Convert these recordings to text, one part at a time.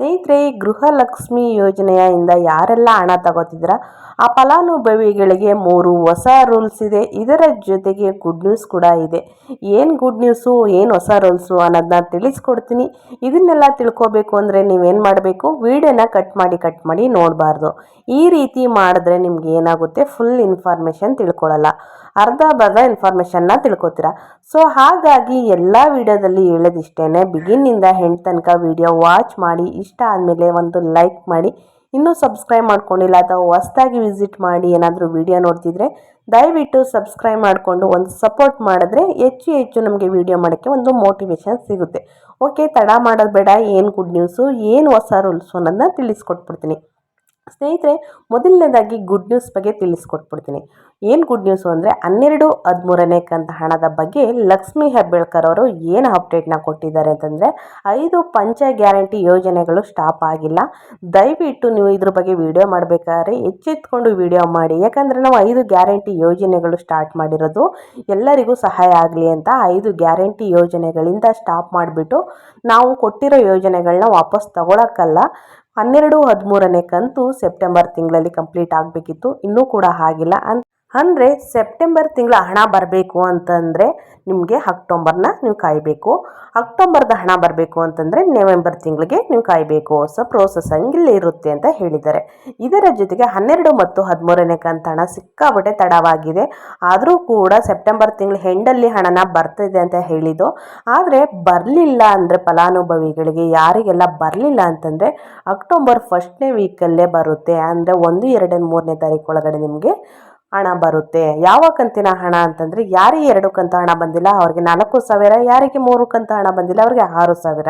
ಸ್ನೇಹಿತರೆ, ಗೃಹಲಕ್ಷ್ಮಿ ಯೋಜನೆಯಿಂದ ಯಾರೆಲ್ಲ ಹಣ ತಗೋತಿದ್ದೀರಾ ಆ ಫಲಾನುಭವಿಗಳಿಗೆ ಮೂರು ಹೊಸ ರೂಲ್ಸ್ ಇದೆ. ಇದರ ಜೊತೆಗೆ ಗುಡ್ ನ್ಯೂಸ್ ಕೂಡ ಇದೆ. ಏನು ಗುಡ್ ನ್ಯೂಸು ಏನು ಹೊಸ ರೂಲ್ಸು ಅನ್ನೋದನ್ನ ತಿಳಿಸ್ಕೊಡ್ತೀನಿ. ಇದನ್ನೆಲ್ಲ ತಿಳ್ಕೊಬೇಕು ಅಂದರೆ ನೀವೇನು ಮಾಡಬೇಕು? ವಿಡಿಯೋನ ಕಟ್ ಮಾಡಿ ಕಟ್ ಮಾಡಿ ನೋಡಬಾರ್ದು. ಈ ರೀತಿ ಮಾಡಿದ್ರೆ ನಿಮ್ಗೆ ಏನಾಗುತ್ತೆ? ಫುಲ್ ಇನ್ಫಾರ್ಮೇಷನ್ ತಿಳ್ಕೊಳ್ಳಲ್ಲ ಅರ್ಧ ಬರ್ಧ ಇನ್ಫಾರ್ಮೇಷನ್ನ ತಿಳ್ಕೊತೀರಾ. ಸೊ ಹಾಗಾಗಿ ಎಲ್ಲ ವಿಡಿಯೋದಲ್ಲಿ ಹೇಳೋದಿಷ್ಟೇ ಬಿಗಿನ್ನಿಂದ ಹೆಣ್ಣು ತನಕ ವಿಡಿಯೋ ವಾಚ್ ಮಾಡಿ ಇಷ್ಟ ಆದಮೇಲೆ ಒಂದು ಲೈಕ್ ಮಾಡಿ. ಇನ್ನೂ ಸಬ್ಸ್ಕ್ರೈಬ್ ಮಾಡ್ಕೊಂಡಿಲ್ಲ ಅಥವಾ ಹೊಸ್ದಾಗಿ ವಿಸಿಟ್ ಮಾಡಿ ಏನಾದರೂ ವಿಡಿಯೋ ನೋಡ್ತಿದ್ರೆ, ದಯವಿಟ್ಟು ಸಬ್ಸ್ಕ್ರೈಬ್ ಮಾಡಿಕೊಂಡು ಒಂದು ಸಪೋರ್ಟ್ ಮಾಡಿದ್ರೆ ಹೆಚ್ಚು ಹೆಚ್ಚು ನಮಗೆ ವಿಡಿಯೋ ಮಾಡೋಕ್ಕೆ ಒಂದು ಮೋಟಿವೇಶನ್ ಸಿಗುತ್ತೆ. ಓಕೆ ತಡ ಮಾಡೋದು ಬೇಡ, ಏನು ಗುಡ್ ನ್ಯೂಸು ಏನು ಹೊಸ ರೂಲ್ಸು ಅನ್ನೋದನ್ನ ತಿಳಿಸ್ಕೊಟ್ಬಿಡ್ತೀನಿ. ಸ್ನೇಹಿತರೆ, ಮೊದಲನೇದಾಗಿ ಗುಡ್ ನ್ಯೂಸ್ ಬಗ್ಗೆ ತಿಳಿಸ್ಕೊಟ್ಬಿಡ್ತೀನಿ. ಏನು ಗುಡ್ ನ್ಯೂಸು ಅಂದರೆ, ಹನ್ನೆರಡು ಹದಿಮೂರನೇ ಕಂತ ಹಣದ ಬಗ್ಗೆ ಲಕ್ಷ್ಮೀ ಹೆಬ್ಬೇಳ್ಕರ್ ಅವರು ಏನು ಅಪ್ಡೇಟ್ನ ಕೊಟ್ಟಿದ್ದಾರೆ ಅಂತಂದರೆ, ಐದು ಪಂಚ ಗ್ಯಾರಂಟಿ ಯೋಜನೆಗಳು ಸ್ಟಾಪ್ ಆಗಿಲ್ಲ. ದಯವಿಟ್ಟು ನೀವು ಇದ್ರ ಬಗ್ಗೆ ವಿಡಿಯೋ ಮಾಡಬೇಕಾದ್ರೆ ಎಚ್ಚೆತ್ಕೊಂಡು ವಿಡಿಯೋ ಮಾಡಿ. ಯಾಕಂದರೆ ನಾವು ಐದು ಗ್ಯಾರಂಟಿ ಯೋಜನೆಗಳು ಸ್ಟಾರ್ಟ್ ಮಾಡಿರೋದು. ಎಲ್ಲರಿಗೂ ಸಹಾಯ ಆಗಲಿ ಅಂತ ಐದು ಗ್ಯಾರಂಟಿ ಯೋಜನೆಗಳಿಂದ ಸ್ಟಾಪ್ ಮಾಡಿಬಿಟ್ಟು ನಾವು ಕೊಟ್ಟಿರೋ ಯೋಜನೆಗಳನ್ನ ವಾಪಸ್ ತಗೊಳಕ್ಕಲ್ಲ. ಹನ್ನೆರಡು ಹದಿಮೂರನೇ ಕಂತು ಸೆಪ್ಟೆಂಬರ್ ತಿಂಗಳಲ್ಲಿ ಕಂಪ್ಲೀಟ್ ಆಗಬೇಕಿತ್ತು. ಇನ್ನೂ ಕೂಡ ಆಗಿಲ್ಲ ಅನ್ ಅಂದರೆ ಸೆಪ್ಟೆಂಬರ್ ತಿಂಗಳ ಹಣ ಬರಬೇಕು ಅಂತಂದರೆ ನಿಮಗೆ ಅಕ್ಟೋಂಬರ್ನ ನೀವು ಕಾಯಬೇಕು. ಅಕ್ಟೋಬರ್ದ ಹಣ ಬರಬೇಕು ಅಂತಂದರೆ ನವೆಂಬರ್ ತಿಂಗಳಿಗೆ ನೀವು ಕಾಯಬೇಕು. ಹೊಸ ಪ್ರೋಸೆಸ್ ಹಂಗಿಲ್ಲೇ ಇರುತ್ತೆ ಅಂತ ಹೇಳಿದ್ದಾರೆ. ಇದರ ಜೊತೆಗೆ ಹನ್ನೆರಡು ಮತ್ತು ಹದಿಮೂರನೇ ಕಂತ ಹಣ ಸಿಕ್ಕಾಬಟ್ಟೆ ತಡವಾಗಿದೆ. ಆದರೂ ಕೂಡ ಸೆಪ್ಟೆಂಬರ್ ತಿಂಗಳ ಹೆಂಡಲ್ಲಿ ಹಣನ ಬರ್ತಿದೆ ಅಂತ ಹೇಳಿದ್ದು. ಆದರೆ ಬರಲಿಲ್ಲ ಅಂದರೆ ಫಲಾನುಭವಿಗಳಿಗೆ ಯಾರಿಗೆಲ್ಲ ಬರಲಿಲ್ಲ ಅಂತಂದರೆ ಅಕ್ಟೋಬರ್ ಫಸ್ಟ್ನೇ ವೀಕಲ್ಲೇ ಬರುತ್ತೆ. ಅಂದರೆ ಒಂದು ಎರಡನೇ ಮೂರನೇ ತಾರೀಕು ಒಳಗಡೆ ನಿಮಗೆ ಹಣ ಬರುತ್ತೆ. ಯಾವ ಕಂತಿನ ಹಣ ಅಂತಂದರೆ ಯಾರಿಗೆ ಎರಡು ಕಂತು ಹಣ ಬಂದಿಲ್ಲ, ಅವ್ರಿಗೆ ನಾಲ್ಕು ಸಾವಿರ, ಯಾರಿಗೆ ಮೂರು ಕಂತು ಹಣ ಬಂದಿಲ್ಲ, ಅವ್ರಿಗೆ ಆರು ಸಾವಿರ.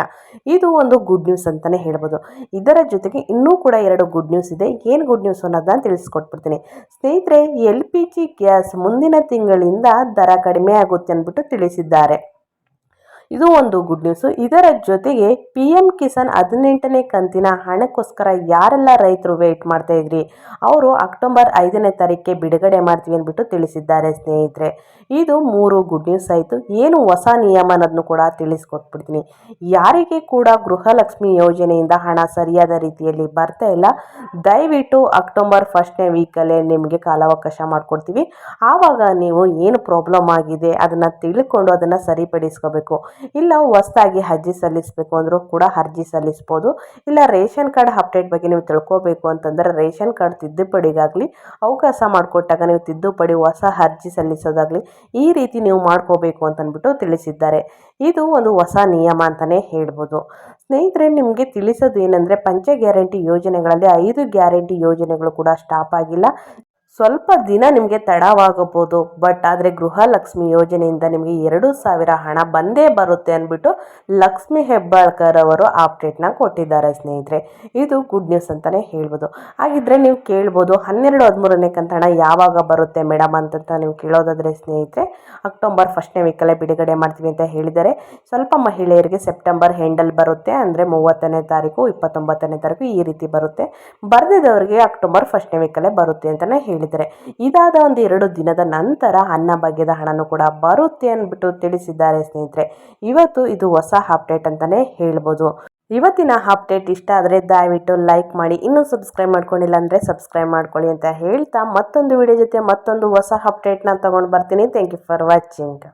ಇದು ಒಂದು ಗುಡ್ ನ್ಯೂಸ್ ಅಂತಲೇ ಹೇಳ್ಬೋದು. ಇದರ ಜೊತೆಗೆ ಇನ್ನೂ ಕೂಡ ಎರಡು ಗುಡ್ ನ್ಯೂಸ್ ಇದೆ. ಏನು ಗುಡ್ ನ್ಯೂಸ್ ಅನ್ನೋದನ್ನ ತಿಳಿಸ್ಕೊಟ್ಬಿಡ್ತೀನಿ. ಸ್ನೇಹಿತರೆ, ಎಲ್ ಪಿ ಜಿ ಗ್ಯಾಸ್ ಮುಂದಿನ ತಿಂಗಳಿಂದ ದರ ಕಡಿಮೆ ಆಗುತ್ತೆ ಅಂದ್ಬಿಟ್ಟು ತಿಳಿಸಿದ್ದಾರೆ. ಇದು ಒಂದು ಗುಡ್ ನ್ಯೂಸು ಇದರ ಜೊತೆಗೆ ಪಿ ಎಂ ಕಿಸಾನ್ ಹದಿನೆಂಟನೇ ಕಂತಿನ ಹಣಕ್ಕೋಸ್ಕರ ಯಾರೆಲ್ಲ ರೈತರು ವೆಯ್ಟ್ ಮಾಡ್ತಾ ಇದ್ರಿ? ಅವರು ಅಕ್ಟೋಬರ್ ಐದನೇ ತಾರೀಕಿಗೆ ಬಿಡುಗಡೆ ಮಾಡ್ತೀವಿ ಅಂದ್ಬಿಟ್ಟು ತಿಳಿಸಿದ್ದಾರೆ ಸ್ನೇಹಿತರೆ. ಇದು ಮೂರು ಗುಡ್ ನ್ಯೂಸ್ ಆಯಿತು. ಏನು ಹೊಸ ನಿಯಮ ಅನ್ನೋದನ್ನು ಕೂಡ ತಿಳಿಸ್ಕೊಟ್ಬಿಡ್ತೀನಿ. ಯಾರಿಗೆ ಕೂಡ ಗೃಹಲಕ್ಷ್ಮಿ ಯೋಜನೆಯಿಂದ ಹಣ ಸರಿಯಾದ ರೀತಿಯಲ್ಲಿ ಬರ್ತಾ ಇಲ್ಲ, ದಯವಿಟ್ಟು ಅಕ್ಟೋಬರ್ ಫಸ್ಟ್ನೇ ವೀಕಲ್ಲೇ ನಿಮಗೆ ಕಾಲಾವಕಾಶ ಮಾಡಿಕೊಡ್ತೀವಿ. ಆವಾಗ ನೀವು ಏನು ಪ್ರಾಬ್ಲಮ್ ಆಗಿದೆ ಅದನ್ನು ತಿಳ್ಕೊಂಡು ಅದನ್ನು ಸರಿಪಡಿಸ್ಕೋಬೇಕು. ಇಲ್ಲ ಹೊಸದಾಗಿ ಅರ್ಜಿ ಸಲ್ಲಿಸಬೇಕು ಅಂದರೂ ಕೂಡ ಅರ್ಜಿ ಸಲ್ಲಿಸ್ಬೋದು. ಇಲ್ಲ, ರೇಷನ್ ಕಾರ್ಡ್ ಅಪ್ಡೇಟ್ ಬಗ್ಗೆ ನೀವು ತಿಳ್ಕೋಬೇಕು ಅಂತಂದರೆ ರೇಷನ್ ಕಾರ್ಡ್ ತಿದ್ದುಪಡಿಗಾಗಲಿ, ಅವಕಾಶ ಮಾಡಿಕೊಟ್ಟಾಗ ನೀವು ತಿದ್ದುಪಡಿ ಹೊಸ ಅರ್ಜಿ ಸಲ್ಲಿಸೋದಾಗಲಿ ಈ ರೀತಿ ನೀವು ಮಾಡ್ಕೋಬೇಕು ಅಂತಂದ್ಬಿಟ್ಟು ತಿಳಿಸಿದ್ದಾರೆ. ಇದು ಒಂದು ಹೊಸ ನಿಯಮ ಅಂತಲೇ ಹೇಳ್ಬೋದು. ಸ್ನೇಹಿತರೆ, ನಿಮಗೆ ತಿಳಿಸೋದು ಏನಂದರೆ, ಪಂಚ ಗ್ಯಾರಂಟಿ ಯೋಜನೆಗಳಲ್ಲಿ ಐದು ಗ್ಯಾರಂಟಿ ಯೋಜನೆಗಳು ಕೂಡ ಸ್ಟಾಪ್ ಆಗಿಲ್ಲ. ಸ್ವಲ್ಪ ದಿನ ನಿಮಗೆ ತಡವಾಗಬಹುದು. ಬಟ್ ಆದರೆ ಗೃಹಲಕ್ಷ್ಮಿ ಯೋಜನೆಯಿಂದ ನಿಮಗೆ ಎರಡು ಸಾವಿರ ಹಣ ಬಂದೇ ಬರುತ್ತೆ ಅಂದ್ಬಿಟ್ಟು ಲಕ್ಷ್ಮಿ ಹೆಬ್ಬಾಳ್ಕರ್ ಅವರು ಅಪ್ಡೇಟ್ನ ಕೊಟ್ಟಿದ್ದಾರೆ ಸ್ನೇಹಿತರೆ. ಇದು ಗುಡ್ ನ್ಯೂಸ್ ಅಂತಲೇ ಹೇಳ್ಬೋದು. ಹಾಗಿದ್ರೆ ನೀವು ಕೇಳ್ಬೋದು ಹನ್ನೆರಡು ಹದಿಮೂರನೇ ಕಂತ ಹಣ ಯಾವಾಗ ಬರುತ್ತೆ ಮೇಡಮ್ ಅಂತ ನೀವು ಕೇಳೋದಾದರೆ ಸ್ನೇಹಿತರೆ ಅಕ್ಟೋಬರ್ ಫಸ್ಟ್ನೇ ವೀಕಲ್ಲೇ ಬಿಡುಗಡೆ ಮಾಡ್ತೀವಿ ಅಂತ ಹೇಳಿದ್ದಾರೆ. ಸ್ವಲ್ಪ ಮಹಿಳೆಯರಿಗೆ ಸೆಪ್ಟೆಂಬರ್ ಹೆಂಡಲ್ ಬರುತ್ತೆ, ಅಂದರೆ ಮೂವತ್ತನೇ ತಾರೀಕು, ಇಪ್ಪತ್ತೊಂಬತ್ತನೇ ತಾರೀಕು ಈ ರೀತಿ ಬರುತ್ತೆ. ಬರೆದಿದ್ದವರಿಗೆ ಅಕ್ಟೋಬರ್ ಫಸ್ಟ್ನೇ ವೀಕಲ್ಲೇ ಬರುತ್ತೆ ಅಂತಲೇ ಹೇಳಿ ಹೇಳಿದ್ದಾರೆ. ಇದಾದ ಒಂದು ಎರಡು ದಿನದ ನಂತರ ಅನ್ನ ಬಗ್ಗೆದ ಹಣನೂ ಕೂಡ ಬರುತ್ತೆ ಅಂದ್ಬಿಟ್ಟು ತಿಳಿಸಿದ್ದಾರೆ ಸ್ನೇಹಿತರೆ. ಇವತ್ತು ಇದು ಹೊಸ ಅಪ್ಡೇಟ್ ಅಂತಲೇ ಹೇಳ್ಬೋದು. ಇವತ್ತಿನ ಅಪ್ಡೇಟ್ ಇಷ್ಟ ಆದರೆ ದಯವಿಟ್ಟು ಲೈಕ್ ಮಾಡಿ. ಇನ್ನೂ ಸಬ್ಸ್ಕ್ರೈಬ್ ಮಾಡ್ಕೊಂಡಿಲ್ಲ ಅಂದರೆ ಸಬ್ಸ್ಕ್ರೈಬ್ ಮಾಡ್ಕೊಳ್ಳಿ ಅಂತ ಹೇಳ್ತಾ ಮತ್ತೊಂದು ವಿಡಿಯೋ ಜೊತೆ ಮತ್ತೊಂದು ಹೊಸ ಅಪ್ಡೇಟ್ನ ತೊಗೊಂಡು ಬರ್ತೀನಿ. Thank you for watching